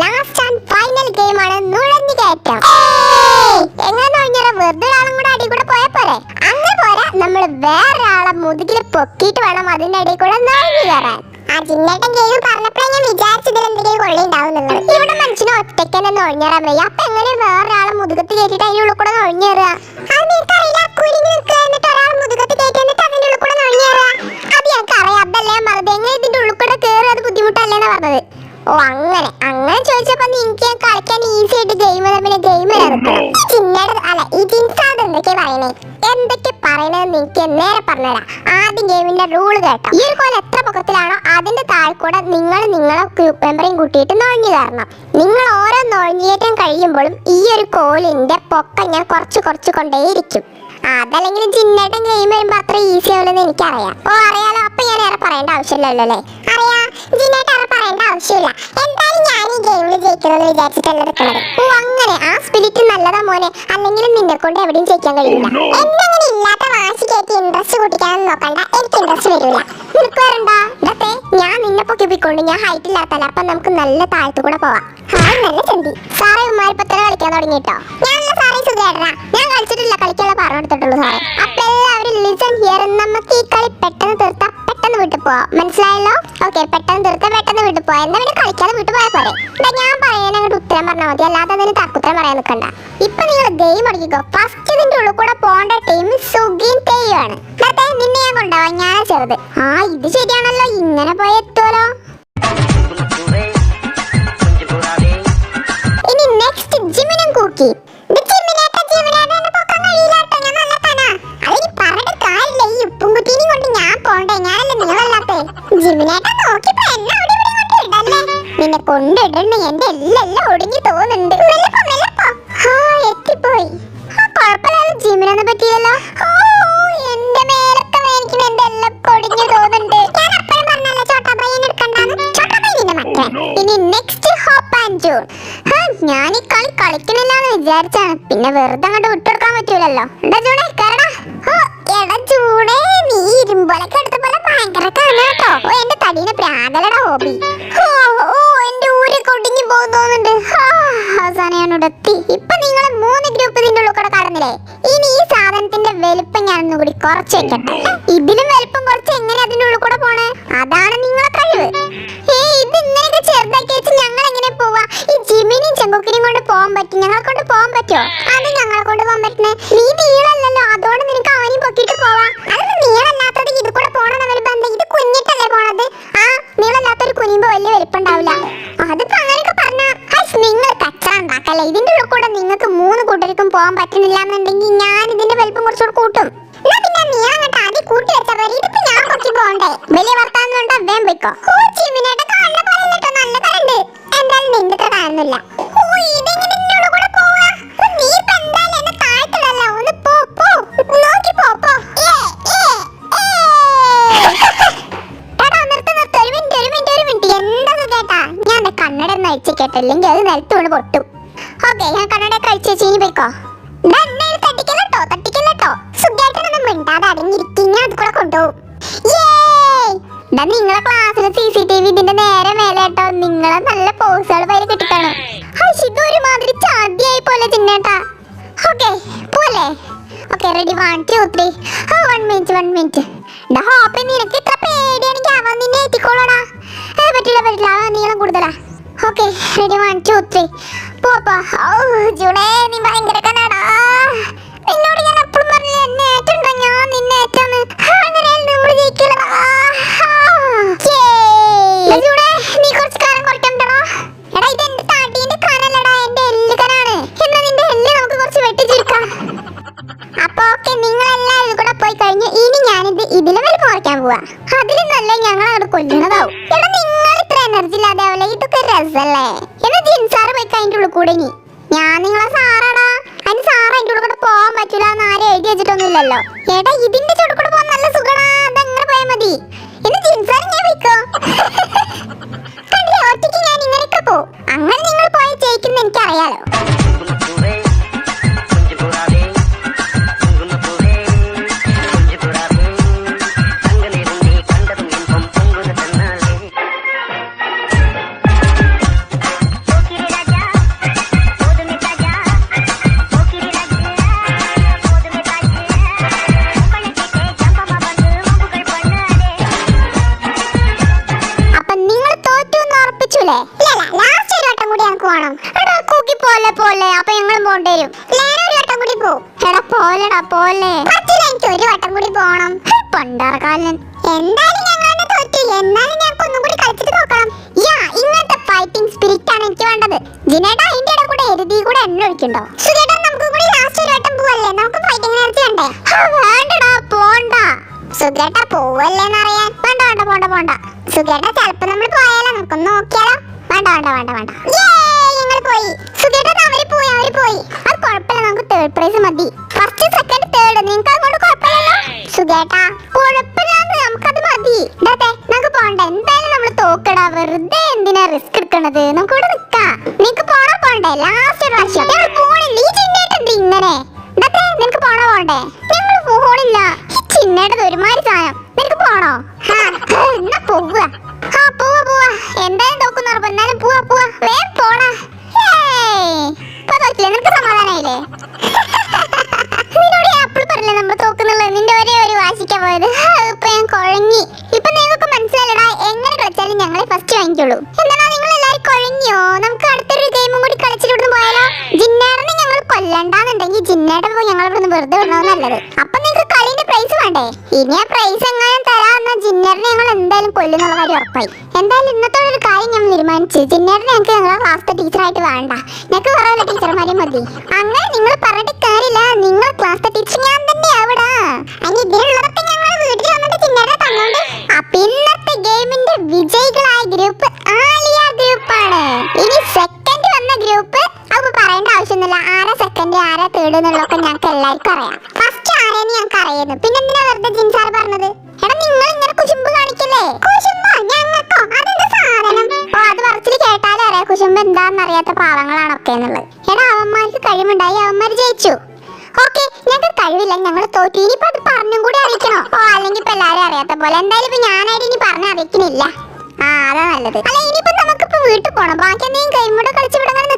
Last and final ഗെയിമാണ് നുഴഞ്ഞു കയറ്റം. എങ്ങനെ നുഴഞ്ഞാ വെറുതെ ഒരാളും കൂടെ അടി കൂടെ പോയാൽ പോരെ? അങ്ങനെ പോരാ നമ്മൾ വേറൊരാളെ മുതുകിൽ പൊക്കിയിട്ട് വേണം അതിന്റെ അടിയിൽ കൂടെ നുഴഞ്ഞു കയറാൻ. ആ ചിന്നേട്ടൻ ഗെയിം പറഞ്ഞപ്പോഴേ ഞാൻ വിചാരിച്ചതിൽ എന്തെങ്കിലും കൊള്ളി ഉണ്ടാവുന്നുള്ളത് ഇവിടെ മനുഷ്യന് ഒറ്റയ്ക്ക് തന്നെ നുഴഞ്ഞേറാൻ വയ്യ. അപ്പൊ എങ്ങനെ വേറൊരാളെ മുതുകത്ത് കയറ്റിട്ട് അതിന്റെ ഉള്ളിൽ കൂടെ നുഴഞ്ഞേറുക അറിയാം അതല്ലേ മറുപടി എങ്ങനെ ഇതിന്റെ ഉള്ളിൽ കൂടെ കയറി അത് ബുദ്ധിമുട്ടല്ലേന്നാ പറഞ്ഞത്. ഓ അങ്ങനെ. അങ്ങനെ ചോദിച്ചപ്പോ നിനക്ക് കളിക്കാൻ ഈസി ആയിട്ട് ഗെയിം തമ്മിൽ ഗെയിം ചിന്നയുടെ അല്ല ഈ എന്തൊക്കെ പറയണേ എന്തൊക്കെ പറയണത് നിനക്ക് നേരെ പറഞ്ഞുതരാം. ആദ്യം ഗെയിമിന്റെ റൂൾ കേട്ടോ. ഈ ഒരു കോൽ എത്ര പൊക്കത്തിലാണോ അതിന്റെ താഴ്ക്കൂടെ നിങ്ങൾ നിങ്ങളെ ഗ്രൂപ്പ് മെമ്പറേയും കൂട്ടിയിട്ട് നുഴഞ്ഞു കയറണം. നിങ്ങൾ ഓരോ നുഴഞ്ഞേറ്റം കഴിയുമ്പോഴും ഈ ഒരു കോലിന്റെ പൊക്കം ഞാൻ കുറച്ച് കുറച്ച് കൊണ്ടേയിരിക്കും. അതല്ലെങ്കിൽ ചിന്നേട്ടൻ ഗെയിം വരുമ്പോ അത്ര ഈസി ആവില്ലെന്ന് എനിക്കറിയാം. ഓ അറിയാലോ. അപ്പൊ ഞാൻ ഏറെ പറയേണ്ട ആവശ്യമില്ലല്ലോ അല്ലേ? അറിയാ. വിചാരിച്ചിട്ടല്ല നിൽക്കുന്നത് ഓ അങ്ങനെ. ആ സ്പിരിറ്റ് നല്ലതാ മോനെ. അല്ലെങ്കിൽ നിന്നെ കൊണ്ട് എവിടെയും ജയിക്കാൻ കഴിയില്ല. എന്നങ്ങനെ ഇല്ലാത്ത വാശി കയറ്റി ഇൻട്രസ്റ്റ് കൂട്ടിക്കാനൊന്നും നോക്കണ്ട. എനിക്ക് ഇൻട്രസ്റ്റ് വരില്ല. നിനക്ക് വരണ്ടാ ഇതത്തെ ഞാൻ നിന്നെ പൊക്കി പോയിക്കൊണ്ട് ഞാൻ ഹൈറ്റ് ഇല്ലാത്തല്ല അപ്പൊ നമുക്ക് നല്ല താഴത്തു കൂടെ പോവാം. ഹായ് നല്ല ചന്തി. സാറേ ഉമ്മാരിപ്പത്തല കളിക്കാൻ തുടങ്ങിട്ടോ ഞാനല്ല സാറേ സുഖേട്ടനാ ഞാൻ കളിച്ചിട്ടില്ല. കളിക്കാനുള്ള പറഞ്ഞു കൊടുത്തിട്ടുള്ളൂ സാറേ. അപ്പൊ എല്ലാവരും ലിസൺ ഹിയർ നമുക്ക് ഈ കളി പെട്ടെന്ന് തീർത്താ പെട്ടെന്ന് വിട്ടു പോവാം. മനസ്സിലായല്ലോ? ഓക്കെ പെട്ടെന്ന് തീർത്താ വീട്ടിൽ പോയാൽ എന്നാ പിന്നെ കളിക്കാതെ വീട്ടിൽ പോയാൽ പോരെ? എന്താ ഞാൻ പറയാൻ അങ്ങോട്ട് ഉത്തരം പറഞ്ഞാൽ മതി. അല്ലാതെ അതിന് തക്കുത്തരം പറയാൻ നിൽക്കണ്ട ഇപ്പൊ നിങ്ങൾ ഗെയിം അടിക്കോ ഫസ്റ്റ് ഇതിന്റെ ഉള്ളിൽ കൂടെ പോകേണ്ട ടീം സുഗീൻ തെയ്യാണ് നേരത്തെ നിന്നെ ഞാൻ കൊണ്ടുപോവാം. ഞാൻ ചെറുത്. ആ ഇത് ശരിയാണല്ലോ. ഇങ്ങനെ പോയി എത്തുമല്ലോ ഇനി നെക്സ്റ്റ് ജിമിനും കൂക്കി. ജിമിനേട്ട, നോക്കിപ്പോ എന്നെ നിന്നെ കൊണ്ടിടണ എന്റെ എല്ലാം ഒടിഞ്ഞു തോന്നുന്നുണ്ട്. ആ, എത്തിപ്പോയി. ആ, ജിമിനൊന്നും പറ്റിയല്ലോ ഓ എന്റെ മേലൊക്കെ എന്റെ എല്ലാം കൊടിഞ്ഞു തോന്നുന്നുണ്ട്. ഞാൻ അപ്പഴും പറഞ്ഞല്ലോ ചോട്ടാ പയ്യൻ എടുക്കണ്ടെന്ന്. ചോട്ടാ പയ്യന്റെ മറ്റേ ഇനി നെക്സ്റ്റ് ഹോപ്പ് ആൻഡ് ജൂൺ ഞാൻ ഈ കളി കളിക്കണില്ലാന്ന് വിചാരിച്ചാണ്. പിന്നെ വെറുതെ അങ്ങോട്ട് വിട്ടുകൊടുക്കാൻ പറ്റൂലല്ലോ. എന്താ ജൂണേ കാരണം ഓ എടാ ജൂണേ നീ ഇരുമ്പൊലൊക്കെ ഞാൻ മിനിറ്റ്. എന്താന്ന് കേട്ടാ? ഓ ദേ കണ്ണട ഒന്ന് അഴിച്ച് കേട്ടോ ഇല്ലെങ്കിൽ അത് നിലത്ത് വീണ് പൊട്ടും. ഓക്കെ ഞാൻ കണ്ണട കഴിച്ച് വെച്ച് ഇനി പോയിക്കോ. തട്ടിക്കല്ലട്ടോ തട്ടിക്കല്ലട്ടോ സുഖായിട്ടൊന്നും മിണ്ടാതെ അടങ്ങിയിരിക്കും നിങ്ങളെ ക്ലാസ്സിലെ സി സി ടി വി നേരെ മേലെ കേട്ടോ നിങ്ങളെ നല്ല പോസുകൾ പേര് കിട്ടിക്കാണ്. ഇത് ഒരുമാതിരി ചാദ്യായി പോലെ ചിന്നേട്ടാ. ഓക്കെ പോലെ okay ready one two three ആ വൺ മിനിറ്റ് വൺ മിനിറ്റ് ഡാ ഹോപ്പി നിനക്ക് ഇത്ര പേടിയാണെങ്കിൽ അവൻ നിന്നെ എത്തിക്കോളടാ ഏ പറ്റില്ല പറ്റില്ല. അവൻ നീളം കൂടുതലാ. Okay ready one two three പോപ്പാ ഔ ജൂണേ നീ ഭയങ്കര കനാടാ നിന്നോട് ഞാൻ അപ്പോഴും പറഞ്ഞില്ല? പോവാ. ഞങ്ങൾ അവിടെ കൊല്ലണതാവും നിങ്ങൾ ഇത്ര എനർജി ഇല്ലാതെ ഇതൊക്കെ രസല്ലേ? എന്നാ ജിൻസാറ് പോയി ഉള്ളിൽ കൂടെ ഞാൻ നിങ്ങളെ സാറാടാ അതിന് സാറ് അതിന്റെ ഉള്ളിൽ കൂടെ പോകാൻ പറ്റൂല എന്ന് ആരും എഴുതി വെച്ചിട്ടൊന്നുമില്ലല്ലോ. എടാ ഇതിന്റെ കൂടെ പോകാൻ നല്ല സുഖടാ. അതങ്ങനെ പോയാൽ മതി. എന്ന് ജിൻസാർ ഞാൻ പോവും. അങ്ങനെ നിങ്ങൾ പോയി ജയിക്കുന്ന എനിക്കറിയാലോ. പോണം. കൂക്കി പോലെ പോലെ. അപ്പൊ ഞങ്ങളും പോണ്ടി ഒരു വട്ടം കൂടി പോ. പോലെടാ പോലെ. എനിക്ക് ഒരു വട്ടം കൂടി പോണം. പണ്ടാറക്കാലൻ എന്തായാലും ഞങ്ങളുടെ തോറ്റു. കൂടി യാ ഇങ്ങനത്തെ ഫൈറ്റിംഗ് സ്പിരിറ്റ് ആണ് എനിക്ക് വേണ്ടത്. കൂടെ കൂടെ ലാസ്റ്റ് ഒരു വട്ടം പോവല്ലേ? നമുക്ക് വേണ്ടടാ പോണ്ട. പോണ്ട പോണ്ട. ചെലപ്പോ നമ്മൾ പോയാലോ? നമുക്കൊന്ന് നോക്കിയാലോ? വേണ്ട വേണ്ട വേണ്ട പോയി. സുഖേട്ട അവർ പോയി പോയി. അത് കുഴപ്പമില്ല നമുക്ക് തേർഡ് പ്രൈസ് മതി. സെക്കൻഡ് തേർഡ് നിങ്ങൾക്ക് അതുകൊണ്ട് കുഴപ്പമില്ലല്ലോ? സുഖേട്ടാ കുഴപ്പമില്ലാന്ന് നമുക്കത് മതി. ഇതാത്തെ നമുക്ക് പോണ്ട എന്തായാലും നമ്മൾ തോക്കടാ. വെറുതെ എന്തിനാ റിസ്ക് എടുക്കണത്? നമുക്ക് ഇവിടെ നിക്കാം നിനക്ക് പോണോ പോണ്ടേ ലാസ്റ്റ് പ്രാവശ്യം. പോണില്ല. ഈ ചിന്നേട്ടത് ഇങ്ങനെ. ഇതാത്തെ നിനക്ക് പോണോ പോണ്ടേ ഞങ്ങൾ പോണില്ല. ചിന്നേട്ടത് ഒരുമാതിരി സാധനം. നിനക്ക് പോണോ? എന്നാ പോവുക. ആ എന്തായാലും തോക്കുന്ന എന്നാലും പോവാ പോവാ. വേഗം പോണ നിനക്ക് സമാധാനായില്ലേ കൊല്ലണ്ടാന്നുണ്ടെങ്കിൽ ജിന്നയുടെ പോയി ഞങ്ങൾ ഇവിടുന്ന് വെറുതെ വിടണോ നല്ലത്. അപ്പൊ നിങ്ങൾക്ക് കളിന്റെ പ്രൈസ് വേണ്ടേ? ഇനി ആ പ്രൈസ് എങ്ങാനും തരാമെന്ന ജിന്നറിനെ ഞങ്ങൾ എന്തായാലും കൊല്ലുന്നുള്ള കാര്യം ഉറപ്പായി. എന്തായാലും ഇന്നത്തെ ഒരു കാര്യം ഞാൻ തീരുമാനിച്ചു. ജിന്നറിനെ ഞങ്ങൾക്ക് ഞങ്ങളുടെ ക്ലാസ്സിലെ ടീച്ചറായിട്ട് വേണ്ട. ഞങ്ങൾക്ക് വേറെ വല്ല ടീച്ചർമാരെ മതി. അങ്ങനെ നിങ്ങൾ പറഞ്ഞിട്ട് കാര്യമില്ല. നിങ്ങൾ ക്ലാസ്സിലെ ടീച്ചർ ഞാൻ തന്നെ അവിടെ അതിന് ഇതിലുള്ളതൊക്കെ ഞങ്ങൾ വീട്ടിൽ വന്നിട്ട് ചിന്നേടെ തന്നോണ്ട് അപ്പൊ ഇന്നത്തെ ഗെയിമിന്റെ വിജയികളായ ആവശ്യമൊന്നുമില്ല ആരാ സെക്കൻഡ് ആരാ തേർഡ് എന്നുള്ളതൊക്കെ ഞങ്ങൾക്ക് എല്ലാവർക്കും അറിയാം. ഫസ്റ്റ് ആരെന്ന് ഞങ്ങൾക്ക് അറിയുന്നു പിന്നെ എന്തിനാ വെറുതെ ജിൻസാർ പറഞ്ഞത്? എടാ നിങ്ങൾ ഇങ്ങനെ കുശുമ്പ് കാണിക്കല്ലേ? കുശുമ്പോ? ഞങ്ങൾക്കോ? അതെന്താ സാധനം? ഓ അത് പറച്ചിൽ കേട്ടാലേ അറിയാം കുശുമ്പ് എന്താണെന്ന് അറിയാത്ത പാവങ്ങളാണൊക്കെ എന്നുള്ളത്. എടാ അവന്മാർക്ക് കഴിവുണ്ടായി അവന്മാർ ജയിച്ചു. ഓക്കെ ഞങ്ങൾക്ക് കഴിവില്ല. ഞങ്ങൾ തോറ്റു. ഇനിയിപ്പോ അത് പറഞ്ഞും കൂടി അറിയിക്കണോ? ഓ അല്ലെങ്കിൽ ഇപ്പൊ എല്ലാരും അറിയാത്ത പോലെ. എന്തായാലും ഇപ്പൊ ഞാനായിട്ട് ഇനി പറഞ്ഞ അറിയിക്കണില്ല. ആ അതാ നല്ലത്. അല്ല ഇനിയിപ്പോ നമുക്കിപ്പോ വീട്ടിൽ പോണം. ബാക്കി എന്തെങ്കിലും കൈമൂടെ കളിച്ച് ഇവിടെ അങ്ങനെ